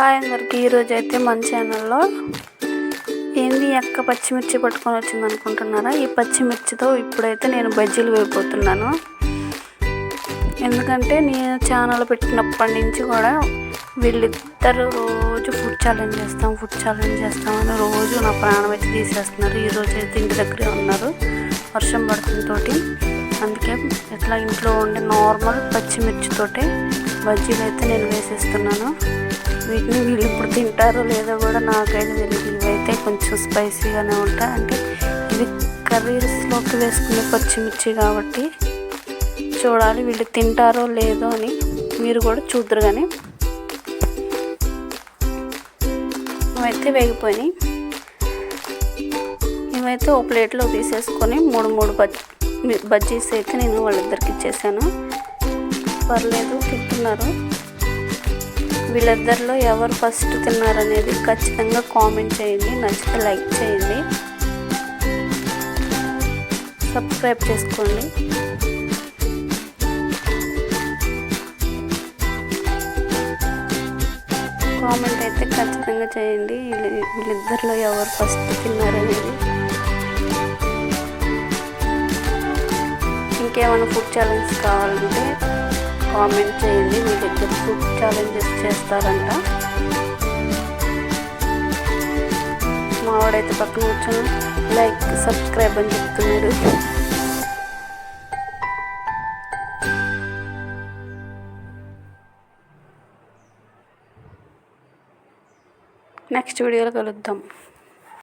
Hi అందరికి ఈరోజు అయితే మన ఛానల్లో ఏంది అక్క పచ్చిమిర్చి పట్టుకొని వచ్చింది అనుకుంటున్నారా? ఈ పచ్చిమిర్చితో ఇప్పుడైతే నేను బజ్జీలు వేయబోతున్నాను. ఎందుకంటే నేను ఛానల్ పెట్టినప్పటి నుంచి కూడా వీళ్ళిద్దరు రోజు ఫుడ్ ఛాలెంజ్ చేస్తాం ఫుడ్ ఛాలెంజ్ చేస్తామని రోజు నా ప్రాణం అయితే తీసేస్తున్నారు. ఈరోజు అయితే ఇంటి దగ్గరే ఉన్నారు వర్షం పడుతుంతోటి అందుకే ఇట్లా ఇంట్లో ఉండే నార్మల్ పచ్చిమిర్చితోటే బజ్జీలు అయితే నేను వేసేస్తున్నాను. వీటిని వీళ్ళు ఇప్పుడు తింటారో లేదో కూడా నాకైతే తెలియదు ఇవైతే కొంచెం స్పైసీగానే ఉంటాయి అంటే ఇవి కర్రీస్లోకి వేసుకునే పచ్చిమిర్చి కాబట్టి చూడాలి వీళ్ళు తింటారో లేదో అని మీరు కూడా చూద్దరు కానీ. ఇవైతే వేగిపోయినాయి. ఇవైతే ఒక ప్లేట్లో తీసేసుకొని మూడు మూడు బజ్జీ బజ్జీస్ అయితే నేను వాళ్ళిద్దరికి ఇచ్చేసాను. పర్లేదు తింటున్నారు. వీళ్ళిద్దరిలో ఎవరు ఫస్ట్ తిన్నారనేది ఖచ్చితంగా కామెంట్ చేయండి నచ్చితే లైక్ చేయండి. సబ్స్క్రైబ్ చేసుకోండి. కామెంట్ అయితే ఖచ్చితంగా చేయండి. వీళ్ళిద్దరిలో ఎవరు ఫస్ట్ తిన్నారనేది. ఇంకేమైనా ఫుడ్ ఛాలెంజ్ కావాలంటే కామెంట్ చేయండి మీ దగ్గర ఫుడ్ ఛాలెంజెస్ చేస్తారంట. మావాడైతే పక్కన కూర్చొని లైక్ సబ్స్క్రైబ్ అని చెప్తున్నాడు. నెక్స్ట్ వీడియోలో కలుద్దాం.